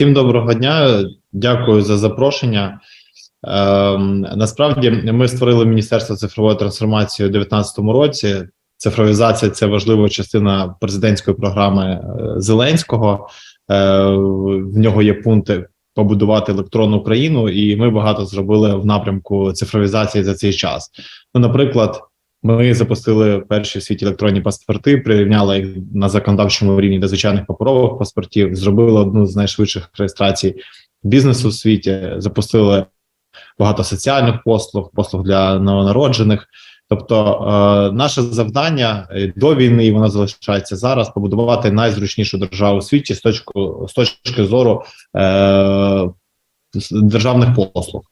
Всім доброго дня, дякую за запрошення. Ем, насправді ми створили Міністерство цифрової трансформації у 2019 році. Цифровізація це важлива частина президентської програми е, Зеленського. Е, в нього є пункти побудувати електронну Україну, і ми багато зробили в напрямку цифровізації за цей час. Ну, наприклад, ми запустили перші в світі електронні паспорти, прирівняли їх на законодавчому рівні до звичайних паперових паспортів, зробили одну з найшвидших реєстрацій бізнесу в світі, запустили багато соціальних послуг, послуг для новонароджених. Тобто, е, наше завдання до війни і воно залишається зараз побудувати найзручнішу державу у світі з точки з точки зору е, державних послуг.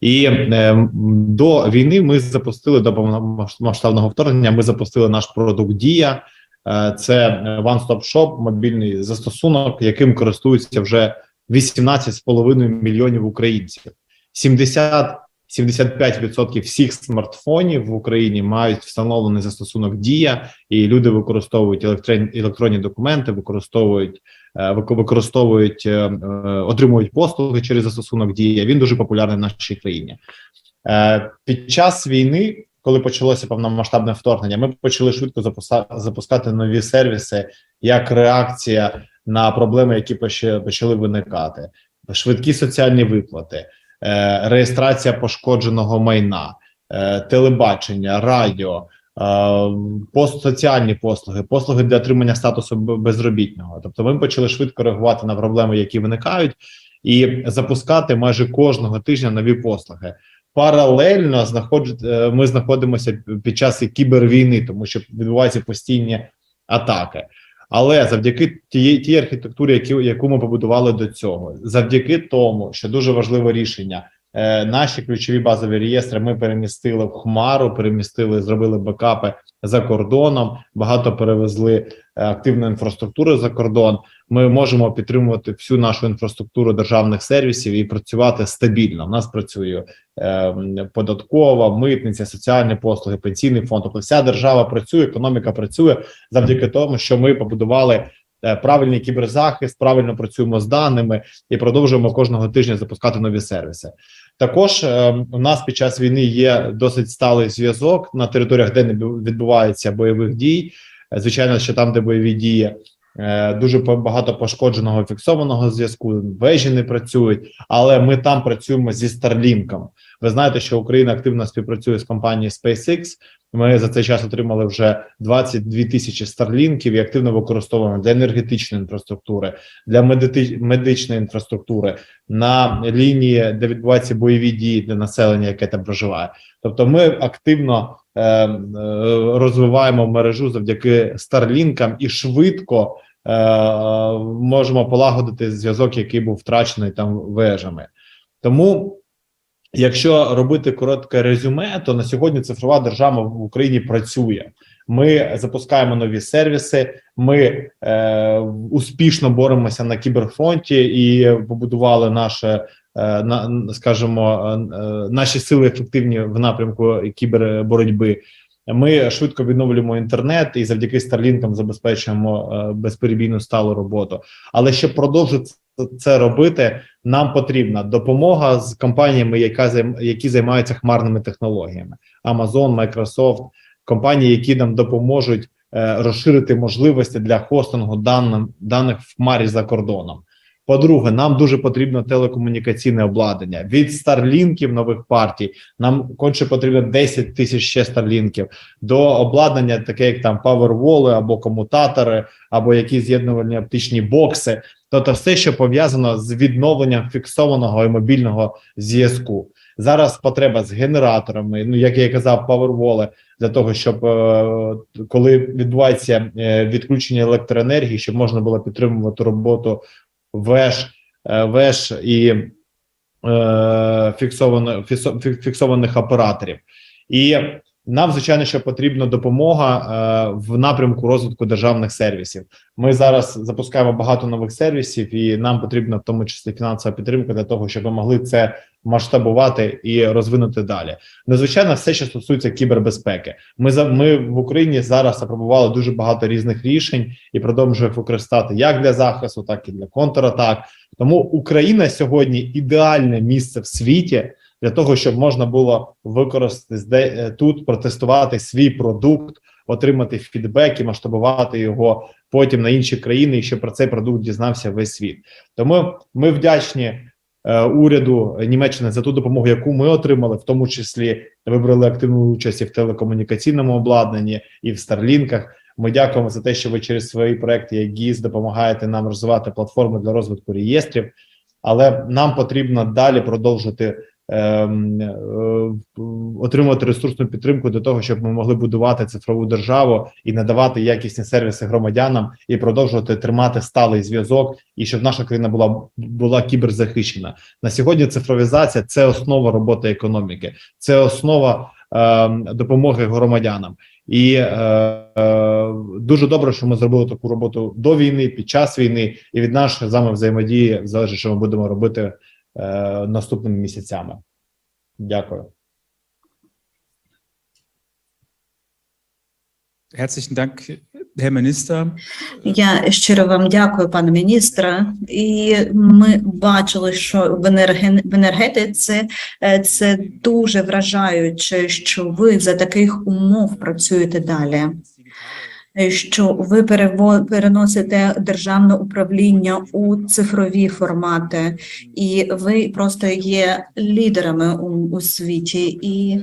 І е, до війни ми запустили до масштабного вторгнення. Ми запустили наш продукт Дія. Е, це One Stop Shop, мобільний застосунок, яким користуються вже 18,5 мільйонів українців. 70 75% всіх смартфонів в Україні мають встановлений застосунок Дія, і люди використовують електронні документи, використовують е, використовують, е, отримують послуги через застосунок Дія. Він дуже популярний в нашій країні. Е, під час війни, коли почалося повномасштабне вторгнення, ми почали швидко запускати нові сервіси як реакція на проблеми, які почали виникати, швидкі соціальні виплати. Е, реєстрація пошкодженого майна, е, телебачення, радіо, е, соціальні послуги, послуги для отримання статусу безробітного. Тобто, ми почали швидко реагувати на проблеми, які виникають, і запускати майже кожного тижня нові послуги. Паралельно знаходить, ми знаходимося під час кібервійни, тому що відбуваються постійні атаки. Але завдяки тієї тій архітектурі, які, яку ми побудували до цього, завдяки тому, що дуже важливе рішення, е, наші ключові базові реєстри ми перемістили в Хмару, перемістили, зробили бекапи за кордоном. Багато перевезли е, активну інфраструктуру за кордон. Ми можемо підтримувати всю нашу інфраструктуру державних сервісів і працювати стабільно. У нас працює е, податкова, митниця, соціальні послуги, пенсійний фонд. Тобто вся держава працює, економіка працює завдяки тому, що ми побудували. Е, правильний кіберзахист, правильно працюємо з даними і продовжуємо кожного тижня запускати нові сервіси. Також е, у нас під час війни є досить сталий зв'язок на територіях, де не відбувається бойових дій. Е, звичайно, що там, де бойові дії, дуже багато пошкодженого фіксованого зв'язку. Вежі не працюють, але ми там працюємо зі Starlink. Ви знаєте, що Україна активно співпрацює з компанією SpaceX. Ми за цей час отримали вже 22 тисячі старлінків і активно використовуємо для енергетичної інфраструктури, для медичної інфраструктури на лінії, де відбуваються бойові дії для населення, яке там проживає. Тобто, ми активно е, е, розвиваємо мережу завдяки старлінкам і швидко е, можемо полагодити зв'язок, який був втрачений там вежами. Тому. Якщо робити коротке резюме, то на сьогодні цифрова держава в Україні працює. Ми запускаємо нові сервіси. Ми е, успішно боремося на кіберфронті і побудували наше, е, на скажімо, е, наші сили ефективні в напрямку кіберборотьби. Ми швидко відновлюємо інтернет і завдяки старлінкам забезпечуємо е, безперебійну сталу роботу. Але щоб продовжити це робити, нам потрібна допомога з компаніями, яка які займаються хмарними технологіями: Amazon, Microsoft, компанії, які нам допоможуть е, розширити можливості для хостингу даних, даних в хмарі за кордоном. По-друге, нам дуже потрібно телекомунікаційне обладнання від старлінків нових партій. Нам конче потрібно 10 тисяч ще старлінків до обладнання, таке як там паверволи або комутатори, або якісь з'єднувальні оптичні бокси. Тобто, все, що пов'язано з відновленням фіксованого і мобільного зв'язку. Зараз потреба з генераторами. Ну як я казав, паверволи для того, щоб е, коли відбувається е, відключення електроенергії, щоб можна було підтримувати роботу веж, е, веж і е, фіксовано, фіксованих операторів. І Нам, звичайно, що потрібна допомога е, в напрямку розвитку державних сервісів. Ми зараз запускаємо багато нових сервісів, і нам потрібна в тому числі фінансова підтримка для того, щоб ми могли це масштабувати і розвинути далі. Надзвичайно, все, що стосується кібербезпеки. Ми за ми в Україні зараз апробували дуже багато різних рішень і продовжуємо використати як для захисту, так і для контратак. Тому Україна сьогодні ідеальне місце в світі для того, щоб можна було використати е, тут, протестувати свій продукт, отримати фідбек і масштабувати його потім на інші країни, і щоб про цей продукт дізнався весь світ. Тому ми вдячні е, уряду Німеччини за ту допомогу, яку ми отримали, в тому числі вибрали активну участь і в телекомунікаційному обладнанні і в старлінках. Ми дякуємо за те, що ви через свої проекти, як ГІС, допомагаєте нам розвивати платформи для розвитку реєстрів. Але нам потрібно далі продовжити отримувати ресурсну підтримку для того, щоб ми могли будувати цифрову державу і надавати якісні сервіси громадянам і продовжувати тримати сталий зв'язок, і щоб наша країна була була кіберзахищена. На сьогодні цифровізація це основа роботи економіки, це основа ем, допомоги громадянам. І е, е, дуже добре, що ми зробили таку роботу до війни, під час війни, і від нашої з вами взаємодії залежить, що ми будемо робити е, наступними місяцями. Дякую. Herzlichen Dank, Herr Minister. Я щиро вам дякую, пане міністре. І ми бачили, що в енерген- в енергетиці е, це дуже вражаюче, що ви за таких умов працюєте далі. Е, Що ви переносите державне управління у цифрові формати, і ви просто є лідерами у, у світі. І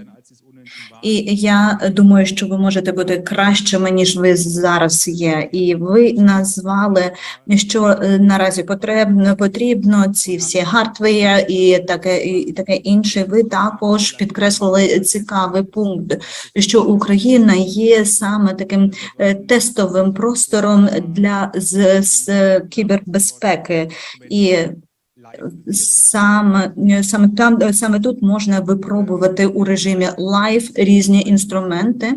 і я думаю, що ви можете бути кращими, ніж ви зараз є. І ви назвали, що е, наразі потрібно потрібно ці всі хардвея і таке і таке інше. Ви також підкреслили цікавий пункт, що Україна є саме таким е, тестовим простором для з, з кібербезпеки. І саме саме там саме тут можна випробувати у режимі лайв різні інструменти.